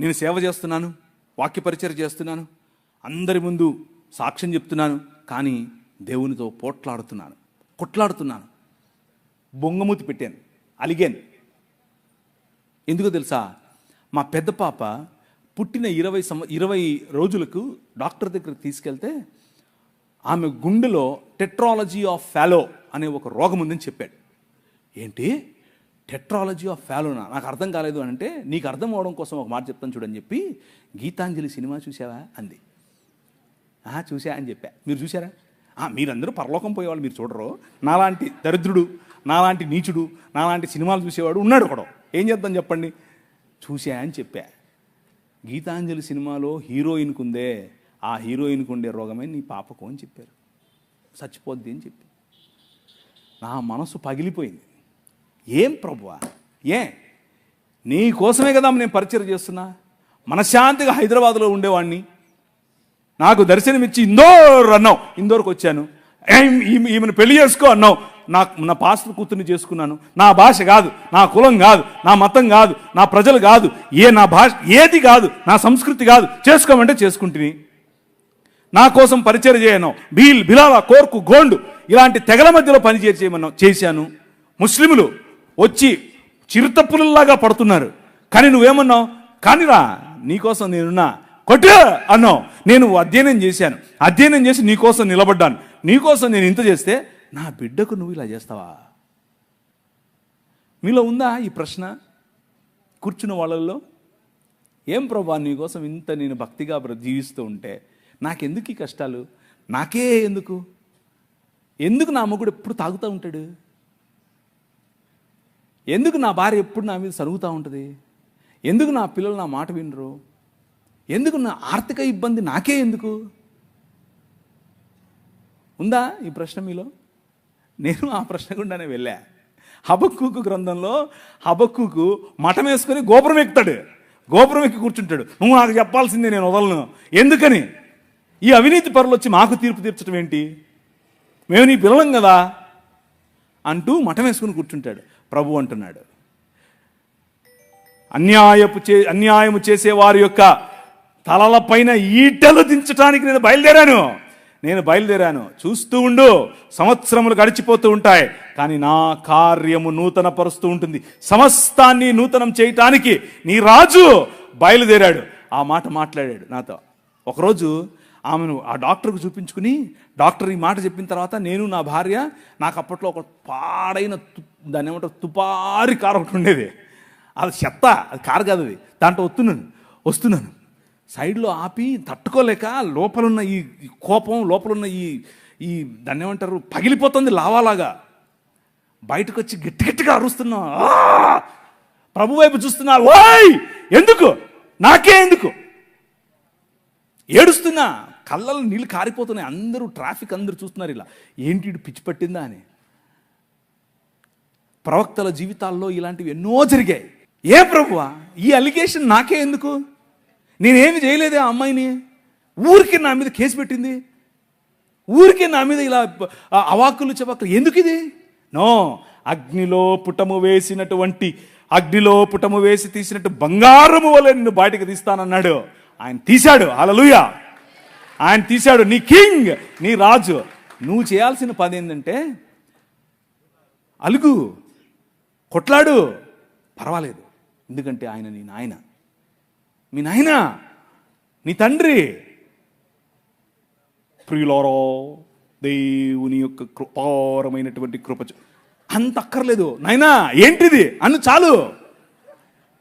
నేను సేవ చేస్తున్నాను వాక్యపరిచయం చేస్తున్నాను అందరి ముందు సాక్ష్యం చెప్తున్నాను కానీ దేవునితో పోట్లాడుతున్నాను కొట్లాడుతున్నాను బొంగమూతి పెట్టాను అలిగాను. ఎందుకో తెలుసా? మా పెద్ద పాప పుట్టిన ఇరవై సంవ ఇరవై రోజులకు డాక్టర్ దగ్గరికి తీసుకెళ్తే ఆమె గుండెలో టెట్రాలజీ ఆఫ్ ఫాలో అనే ఒక రోగం ఉందని చెప్పాడు. ఏంటి? టెట్రాలజీ ఆఫ్ ఫ్యాలోనా నాకు అర్థం కాలేదు అని అంటే నీకు అర్థం అవడం కోసం ఒక మాట చెప్తాను చూడని చెప్పి గీతాంజలి సినిమా చూసావా అంది. చూసా అని చెప్పా. మీరు చూసారా "ఆ, మీరందరూ పరలోకం పోయేవాళ్ళు మీరు చూడరు. నాలాంటి దరిద్రుడు నాలాంటి నీచుడు నాలాంటి సినిమాలు చూసేవాడు ఉన్నాడు ఒకడు. ఏం చేద్దాం చెప్పండి? చూసా అని చెప్పా. గీతాంజలి సినిమాలో హీరోయిన్కు ఉందే ఆ హీరోయిన్కు ఉండే రోగమే నీ పాపకు అని చెప్పారు. చచ్చిపోద్ది అని చెప్పి. నా మనసు పగిలిపోయింది. ఏం ప్రభువా? ఏ? నీ కోసమే కదా నేను పరిచయం చేస్తున్నా. మనశ్శాంతిగా హైదరాబాద్లో ఉండేవాడిని నాకు దర్శనమిచ్చి ఇందోర్ అన్నావు. ఇందోర్కి వచ్చాను. ఈమెను పెళ్ళి చేసుకో అన్నావు. నా నా పాస్టర్ కూతుర్ని చేసుకున్నాను. నా భాష కాదు నా కులం కాదు నా మతం కాదు నా ప్రజలు కాదు ఏ నా భాష ఏది కాదు నా సంస్కృతి కాదు చేసుకోమంటే చేసుకుంటుని. నా కోసం పరిచయం చేయను. బీల్ బిలాల కోర్కు గోండు ఇలాంటి తెగల మధ్యలో పనిచేయ చేయమన్నావు చేశాను. ముస్లిములు వచ్చి చిరుతప్పులలాగా పడుతున్నారు. కానీ నువ్వేమన్నావు? కానిరా నీకోసం నేనున్నా. కొట్టు అన్నావు. నేను అధ్యయనం చేశాను. అధ్యయనం చేసి నీకోసం నిలబడ్డాను. నీకోసం నేను ఇంత చేస్తే నా బిడ్డకు నువ్వు ఇలా చేస్తావా? మీలో ఉందా ఈ ప్రశ్న? కూర్చున్న వాళ్ళల్లో? ఏం ప్రభా నీకోసం ఇంత నేను భక్తిగా జీవిస్తూ ఉంటే నాకెందుకు ఈ కష్టాలు? నాకే ఎందుకు? ఎందుకు నా మొగుడు ఎప్పుడు తాగుతూ ఉంటాడు? ఎందుకు నా భార్య ఎప్పుడు నా మీద సరుగుతూ ఉంటుంది? ఎందుకు నా పిల్లలు నా మాట వినరు? ఎందుకు నా ఆర్థిక ఇబ్బంది నాకే ఎందుకు? ఉందా ఈ ప్రశ్న మీలో? నేను ఆ ప్రశ్న గుండానే వెళ్ళా. హబక్కుకు గ్రంథంలో హబక్కుకు మఠం వేసుకొని గోపురం ఎక్కుతాడు. గోపురం ఎక్కి కూర్చుంటాడు. నువ్వు నాకు చెప్పాల్సిందే నేను వదలను. ఎందుకని? ఈ అవినీతి పరులు వచ్చి మాకు తీర్పు తీర్చడం ఏంటి? మేము నీ పిల్లలం కదా? అంటూ మఠం వేసుకుని కూర్చుంటాడు. ప్రభు అంటున్నాడు. అన్యాయపు చే అన్యాయము చేసే వారి యొక్క తలలపైన ఈటలు దించడానికి నేను బయలుదేరాను. నేను బయలుదేరాను. చూస్తూ ఉండు సంవత్సరములు గడిచిపోతూ ఉంటాయి కానీ నా కార్యము నూతన పరుస్తూ ఉంటుంది. సమస్తాన్ని నూతనం చేయటానికి నీ రాజు బయలుదేరాడు. ఆ మాట మాట్లాడాడు నాతో. ఒకరోజు ఆమెను ఆ డాక్టర్కు చూపించుకుని డాక్టర్ ఈ మాట చెప్పిన తర్వాత నేను నా భార్య నాకు అప్పట్లో ఒక పాడైన దాని ఏమంటారు తుపారి కారు ఒకటి ఉండేది. అది చెత్త అది కారు కాదు అది. దాంట్లో వస్తున్నాను వస్తున్నాను సైడ్లో ఆపి తట్టుకోలేక లోపలున్న ఈ కోపం లోపలున్న ఈ ఈ దాన్ని ఏమంటారు పగిలిపోతుంది లావాలాగా. బయటకు వచ్చి గట్టి గట్టిగా అరుస్తున్నా ప్రభు వైపు చూస్తున్నా ఓయ్! ఎందుకు? నాకే ఎందుకు? ఏడుస్తున్నా. కళ్ళలో నీళ్ళు కారిపోతున్నాయి. అందరూ ట్రాఫిక్ అందరూ చూస్తున్నారు ఇలా. ఏంటి ఇటు పిచ్చి పట్టిందా అని. ప్రవక్తల జీవితాల్లో ఇలాంటివి ఎన్నో జరిగాయి. ఏ ప్రభువా ఈ అలిగేషన్ నాకే ఎందుకు? నేనేమి చేయలేదే ఆ అమ్మాయిని? ఊరికి నా మీద కేసు పెట్టింది? ఊరికే నా మీద ఇలా అవాకులు చవాకులు ఎందుకు ఇది? నో అగ్నిలో పుటము వేసినటువంటి అగ్నిలో పుటము వేసి తీసినట్టు బంగారము వలె నిన్ను బయటకు తీస్తానన్నాడు. ఆయన తీశాడు. అలలుయా ఆయన తీశాడు నీ కింగ్ నీ రాజు. నువ్వు చేయాల్సిన పని ఏంటంటే అలుగు కొట్లాడు. పర్వాలేదు. ఎందుకంటే ఆయన నీ నాయన. మీ నాయన నీ తండ్రి. ప్రియులారో దేవుని యొక్క కృపారమైనటువంటి కృప అంత అక్కర్లేదు. నాయనా ఏంటిది? అన్ను చాలు.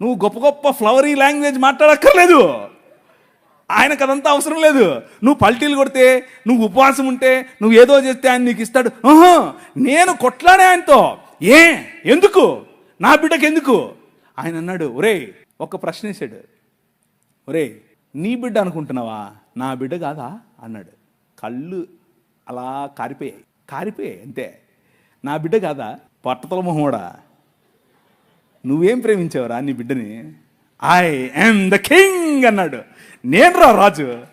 నువ్వు గొప్ప గొప్ప ఫ్లవరీ లాంగ్వేజ్ మాట్లాడక్కర్లేదు. ఆయనకు అదంతా అవసరం లేదు. నువ్వు పల్టీలు కొడితే నువ్వు ఉపవాసం ఉంటే నువ్వు ఏదో చేస్తే ఆయన నీకు ఇస్తాడు. ఆహా, నేను కొట్లాడే ఆయనతో. ఏ? ఎందుకు? నా బిడ్డకి ఎందుకు? ఆయన అన్నాడు ఒరే ఒక ప్రశ్న వేసాడు. ఒరే నీ బిడ్డ అనుకుంటున్నావా? నా బిడ్డ కాదా? అన్నాడు. కళ్ళు అలా కారిపోయాయి. కారిపోయాయి అంతే. నా బిడ్డ కాదా? పట్టతల మొహమోడా నువ్వేం ప్రేమించావురా నీ బిడ్డని? ఐ యామ్ ద కింగ్ అన్నాడు. నేను రా రాజు.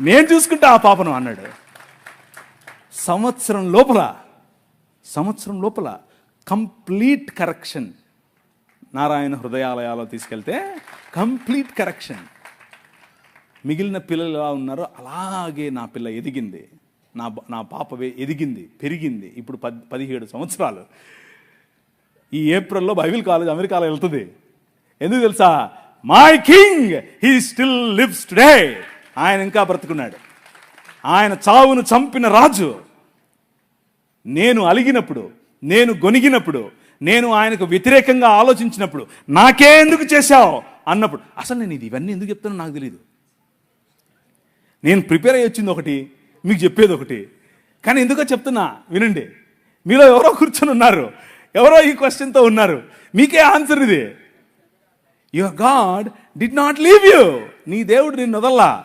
నేను చూసుకుంటా ఆ పాపను అన్నాడు. సంవత్సరం లోపల సంవత్సరం లోపల కంప్లీట్ కరెక్షన్ నారాయణ హృదయాలయాలో తీసుకెళ్తే కంప్లీట్ కరెక్షన్ మిగిలిన పిల్లలు ఎలా ఉన్నారో అలాగే నా పిల్ల ఎదిగింది. నా నా పాప వే- ఎదిగింది పెరిగింది ఇప్పుడు పద్ పదిహేడు సంవత్సరాలు. ఈ ఏప్రిల్లో బైబిల్ కాలేజ్ అమెరికాలో వెళ్తుంది. ఎందుకు తెలుసా? My king he still lives today ఆయన ఇంకా బ్రతుకున్నాడు. ఆయన చావును చంపిన రాజు. నేను అలిగినప్పుడు నేను గొనిగినప్పుడు నేను ఆయనకు వ్యతిరేకంగా ఆలోచించినప్పుడు నాకే ఎందుకు చేశావు అన్నప్పుడు అసలు నేను ఇది ఇవన్నీ ఎందుకు చెప్తానో నాకు తెలియదు నేను ప్రిపేర్ అయ్యి వచ్చింది ఒకటి మీకు చెప్పేది ఒకటి. కానీ ఎందుకో చెప్తున్నా వినండి. మీలో ఎవరో కూర్చొని ఉన్నారు. ఎవరో ఈ క్వశ్చన్తో ఉన్నారు. మీకే ఆన్సర్ ఇది. your god did not leave you నీ దేవుడు నిన్ను వదల్లా